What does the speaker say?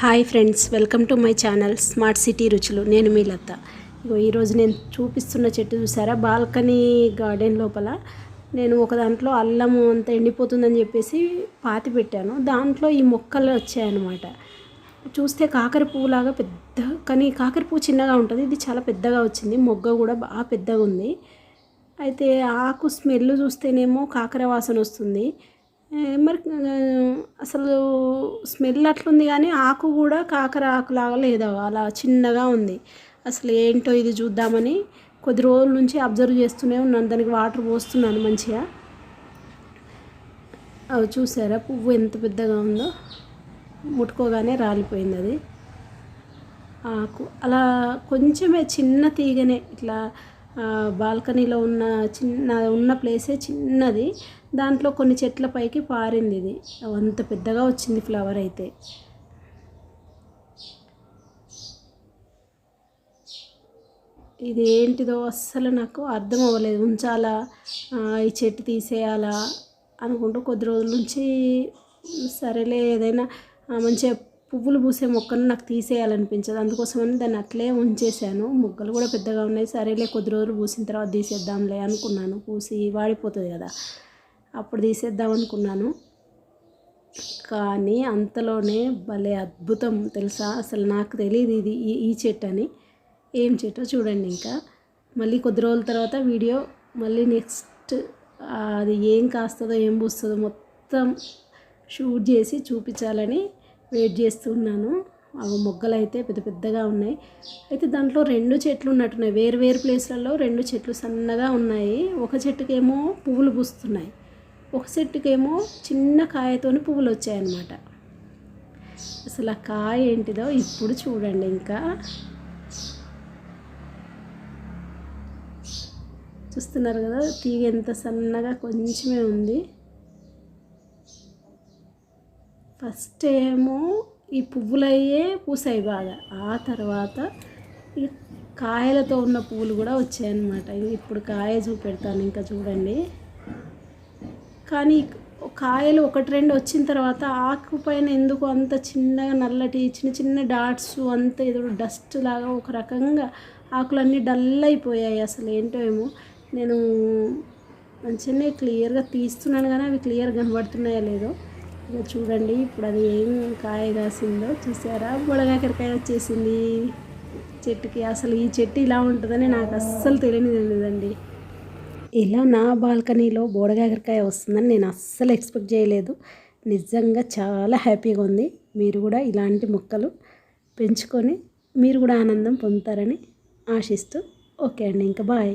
Hi friends welcome to my channel smart city రుచులు. నేను మీ లత. ఇగో ఈరోజు నేను చూపిస్తున్న చెట్టు చూసారా? బాల్కనీ గార్డెన్ లోపల నేను ఒక దాంట్లో అల్లము అంత ఎండిపోతుందని చెప్పేసి పాతి పెట్టాను. దాంట్లో ఈ మొక్కలు వచ్చాయన్నమాట. చూస్తే కాకర పువ్వులాగా పెద్ద కానీ కాకర పువ్వు చిన్నగా ఉంటుంది. ఇది చాలా పెద్దగా వచ్చింది. మొగ్గ కూడా బాగా పెద్దగా ఉంది. అయితే ఆకు స్మెల్ చూస్తేనేమో కాకర వాసన వస్తుంది. మరి అసలు స్మెల్ అట్లుంది కానీ ఆకు కూడా కాకర ఆకులాగా లేదా? అలా చిన్నగా ఉంది. అసలు ఏంటో ఇది చూద్దామని కొద్ది రోజుల నుంచి అబ్జర్వ్ చేస్తూనే ఉన్నాను. దానికి వాటర్ పోస్తున్నాను మంచిగా. అవి చూసారా? పువ్వు ఎంత పెద్దగా ఉందో? ముట్టుకోగానే రాలిపోయింది అది. ఆకు. అలా కొంచెమే చిన్న తీగనే ఇట్లా బాల్కనీలో ఉన్న చిన్న ఉన్న ప్లేసే చిన్నది. దాంట్లో కొన్ని చెట్ల పైకి పారింది ఇది. అంత పెద్దగా వచ్చింది ఫ్లవర్ అయితే. ఇది ఏంటిదో అస్సలు నాకు అర్థం అవ్వలేదు. ఉంచాలా? ఈ చెట్టు తీసేయాలా? అనుకుంటూ కొద్ది రోజుల నుంచి సరేలే ఏదైనా మంచిగా పువ్వులు పూసే మొక్కను నాకు తీసేయాలనిపించదు. అందుకోసమని దాన్ని అట్లే ఉంచేసాను మొగ్గలు కూడా పెద్దగా ఉన్నాయి. సరేలే కొద్ది రోజులు పూసిన తర్వాత తీసేద్దాంలే అనుకున్నాను. పూసి వాడిపోతుంది కదా. అప్పుడు తీసేద్దాం అనుకున్నాను. కానీ అంతలోనే భలే అద్భుతం తెలుసా? అసలు నాకు తెలియదు ఇది ఈ ఈ చెట్టు అని. ఏం చెట్టో చూడండి ఇంకా. మళ్ళీ కొద్ది రోజుల తర్వాత వీడియో మళ్ళీ నెక్స్ట్ అది ఏం కాస్తుందో ఏం పూస్తుందో మొత్తం షూట్ చేసి చూపించాలని వెయిట్ చేస్తున్నాను అవి మొగ్గలు అయితే పెద్ద పెద్దగా ఉన్నాయి. అయితే దాంట్లో రెండు చెట్లు ఉన్నట్టున్నాయి. వేరు వేరు ప్లేస్లలో రెండు చెట్లు సన్నగా ఉన్నాయి. ఒక చెట్టుకేమో పువ్వులు పూస్తున్నాయి. ఒక చెట్టుకేమో చిన్న కాయతోని పువ్వులు వచ్చాయన్నమాట. అసలు ఆ కాయ ఏంటిదో ఇప్పుడు చూడండి ఇంకా. చూస్తున్నారు కదా తీగ ఎంత సన్నగా కొంచెమే ఉంది. ఫస్ట్ ఏమో ఈ పువ్వులయ్యే పూసాయి బాగా. ఆ తర్వాత ఈ కాయలతో ఉన్న పువ్వులు కూడా వచ్చాయన్నమాట. ఇప్పుడు కాయ చూపెడతాను ఇంకా చూడండి. కానీ కాయలు ఒకటి రెండు వచ్చిన తర్వాత ఆకు పైన ఎందుకు అంత చిన్నగా నల్లటి చిన్న చిన్న డాట్స్ అంత ఏదో డస్ట్ లాగా ఒక రకంగా ఆకులన్నీ డల్ అయిపోయాయి అసలు ఏంటో ఏమో. నేను మంచిగానే క్లియర్గా తీస్తున్నాను కానీ అవి క్లియర్ కనబడుతున్నాయా లేదో. ఇక చూడండి ఇప్పుడు అది ఏం కాయ కాసిందో చూసారా? బుడగాకరకాయ వచ్చేసింది. చెట్టుకి అసలు ఈ చెట్టు ఇలా ఉంటుందని నాకు అస్సలు తెలియనిదండి ఇలా నా బాల్కనీలో బోడగాకరకాయ వస్తుందని నేను అస్సలు ఎక్స్పెక్ట్ చేయలేదు. నిజంగా చాలా హ్యాపీగా ఉంది. మీరు కూడా ఇలాంటి మొక్కలు పెంచుకొని మీరు కూడా ఆనందం పొందుతారని ఆశిస్తూ ఓకే అండి ఇంకా బాయ్.